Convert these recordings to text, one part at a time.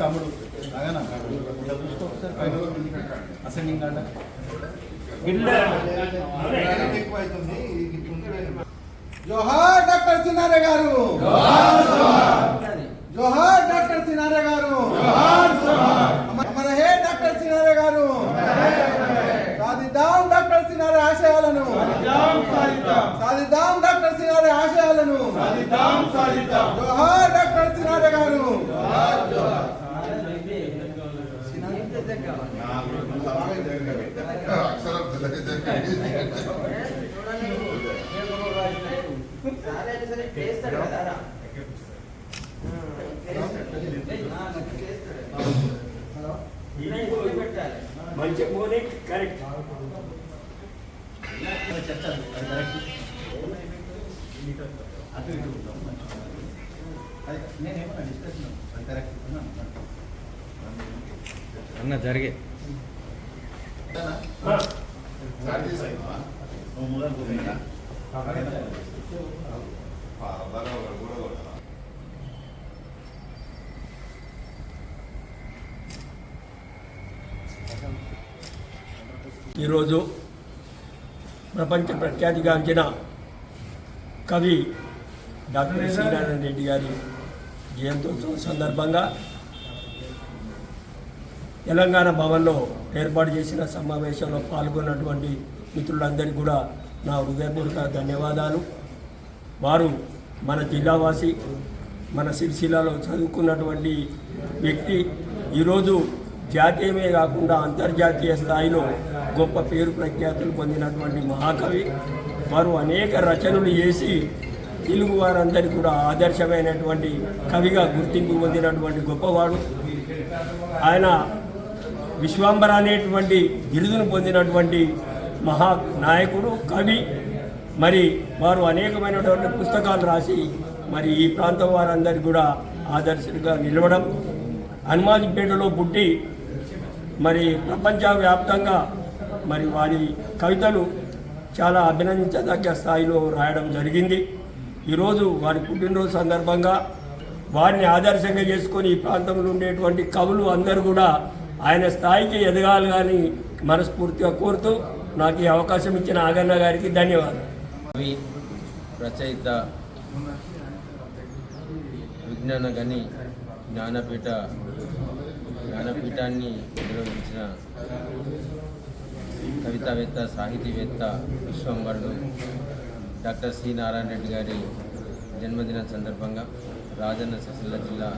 తమ్ముడు అలాగనా చూసుకో. అసెండింగ్ అంట జోహార్ డాక్టర్ సినారే గారు. జోహార్ డాక్టర్ సినారే గారు అమర హే డాక్టర్ సినారే గారు సాధిద్దాం డాక్టర్ సినారే ఆశయాలను సాధిద్దాం డాక్టర్ సినారే ఆశయాలను జోహార్ డాక్టర్ సినారే గారు మంచి పోనీ కరెక్ట్ నేనేమన్నా డిస్కషన్ అది కరెక్ట్ అన్న జరిగే. ఈరోజు ప్రపంచ ప్రఖ్యాతిగాంచిన కవి డాక్టర్ శ్రీనారాయణ రెడ్డి గారి జయంతోత్సవం సందర్భంగా తెలంగాణ భవన్లో ఏర్పాటు చేసిన సమావేశంలో పాల్గొన్నటువంటి మిత్రులందరికీ కూడా నా హృదయపూర్వక ధన్యవాదాలు. వారు మన జిల్లావాసి మన సిరిసిల్లాలో చదువుకున్నటువంటి వ్యక్తి. ఈరోజు జాతీయమే కాకుండా అంతర్జాతీయ స్థాయిలో గొప్ప పేరు ప్రఖ్యాతులు పొందినటువంటి మహాకవి. వారు అనేక రచనలు చేసి తెలుగు వారందరికీ కూడా ఆదర్శమైనటువంటి కవిగా గుర్తింపు పొందినటువంటి గొప్పవాడు. ఆయన విశ్వాంబర అనేటువంటి బిరుదును పొందినటువంటి మహా నాయకుడు కవి. మరి వారు అనేకమైనటువంటి పుస్తకాలు రాసి మరి ఈ ప్రాంతం వారందరికీ కూడా ఆదర్శంగా నిలవడం హనుమాన్పేటలో పుట్టి మరి ప్రపంచవ్యాప్తంగా మరి వారి కవితలు చాలా అభినందించదగ్గ స్థాయిలో రాయడం జరిగింది. ఈరోజు వారి పుట్టినరోజు సందర్భంగా వారిని ఆదర్శంగా చేసుకొని ఈ ప్రాంతంలో ఉండేటువంటి కవులు అందరూ కూడా ఆయన స్థాయికి ఎదగాలి కానీ మనస్ఫూర్తిగా కోరుతూ నాకు ఈ అవకాశం ఇచ్చిన ఆగన్న గారికి ధన్యవాదాలు. కవి రచయిత విజ్ఞాన గని జ్ఞానపీఠ జ్ఞానపీఠాన్ని నిర్వహించిన కవితావేత్త సాహితీవేత్త విశ్వంబరుడు డాక్టర్ సి నారాయణ రెడ్డి గారి జన్మదినం సందర్భంగా రాజన్న సిరిసిల్ల జిల్లా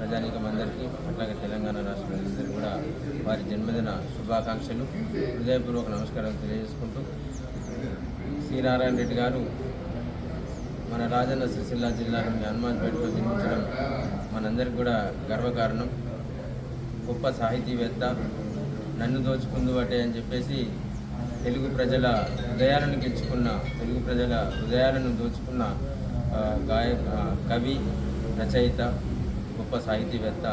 ప్రజానీకం అందరికీ అట్లాగే తెలంగాణ రాష్ట్ర ప్రజలందరూ కూడా వారి జన్మదిన శుభాకాంక్షలు. హృదయపూర్వక నమస్కారం తెలియజేసుకుంటూ సి నారాయణ రెడ్డి గారు మన రాజన్న సిరిసిల్ల జిల్లాలోని హనుమాన్పేటలో జన్మించడం మనందరికి కూడా గర్వకారణం. గొప్ప సాహితీవేత్త నన్ను దోచుకుందు బట్టే అని చెప్పేసి తెలుగు ప్రజల హృదయాలను గెలుచుకున్న తెలుగు ప్రజల హృదయాలను దోచుకున్న గాయ కవి రచయిత గొప్ప సాహితీవేత్త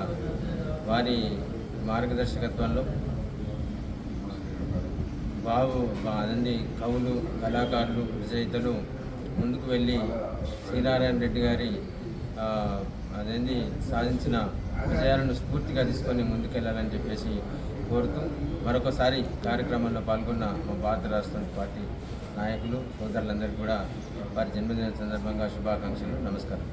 వారి మార్గదర్శకత్వంలో బావు అదండి కవులు కళాకారులు రచయితలు ముందుకు వెళ్ళి శ్రీనారాయణ రెడ్డి గారి అదేంది సాధించిన విజయాలను స్ఫూర్తిగా తీసుకొని ముందుకెళ్ళాలని చెప్పేసి కోరుతూ మరొకసారి కార్యక్రమంలో పాల్గొన్న మా భారత రాష్ట్ర పార్టీ నాయకులు సోదరులందరికీ కూడా వారి జన్మదిన సందర్భంగా శుభాకాంక్షలు నమస్కారం.